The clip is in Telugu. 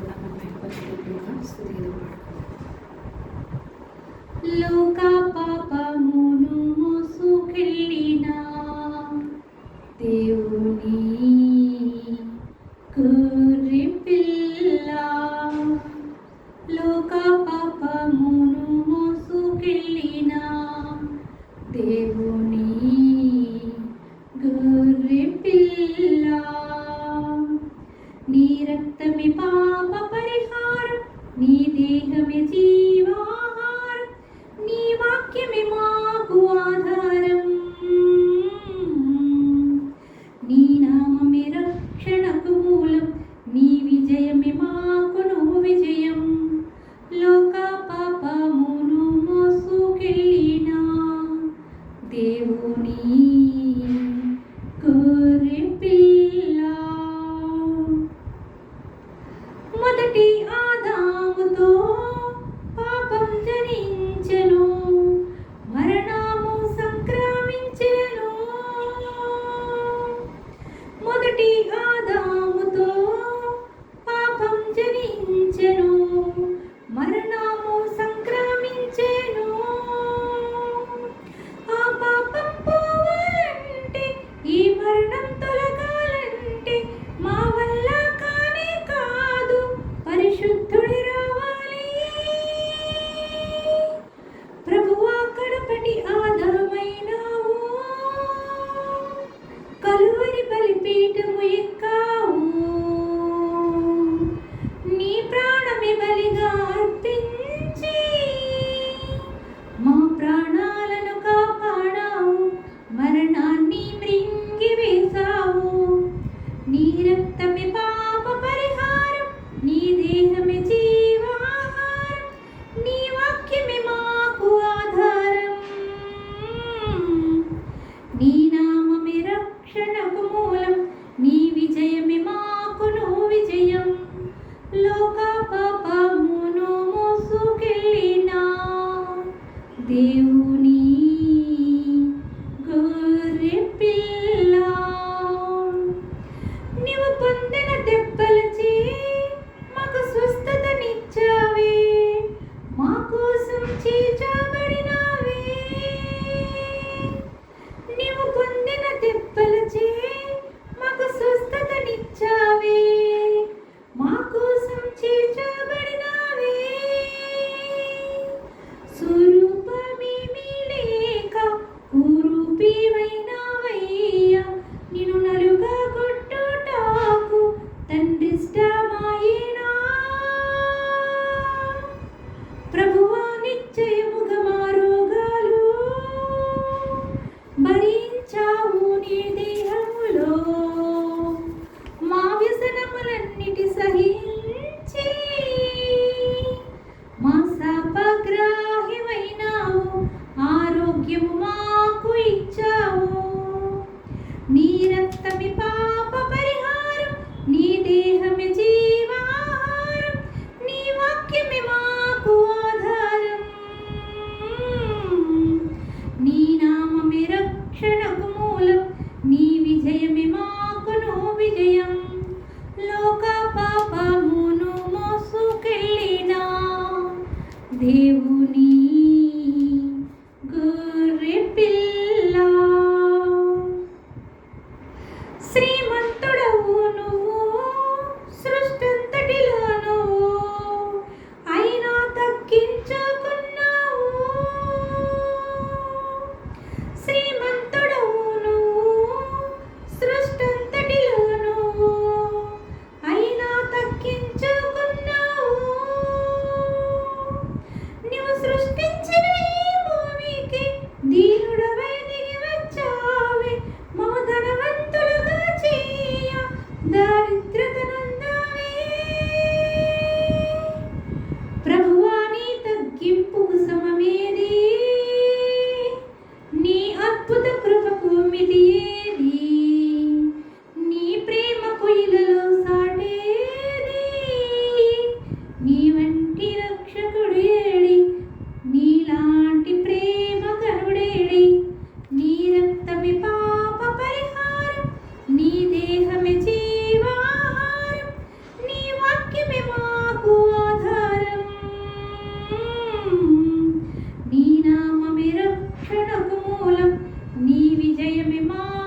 ದೇವರ ನಮ್ಮ ಸ್ತುತಿಯನ್ನು ಮಾಡಿಕೊಂಡು లోక పాపమును మోసుకెళ్ళిన దేవుని కురి పిల్ల లోక పాపమును మోసుకెళ్ళిన దేవుని గురి పిల్ల నీర Tú me papa por el har, mi vida. மீண்டும் உயிர்க்கா be దేవుని இதயமிமா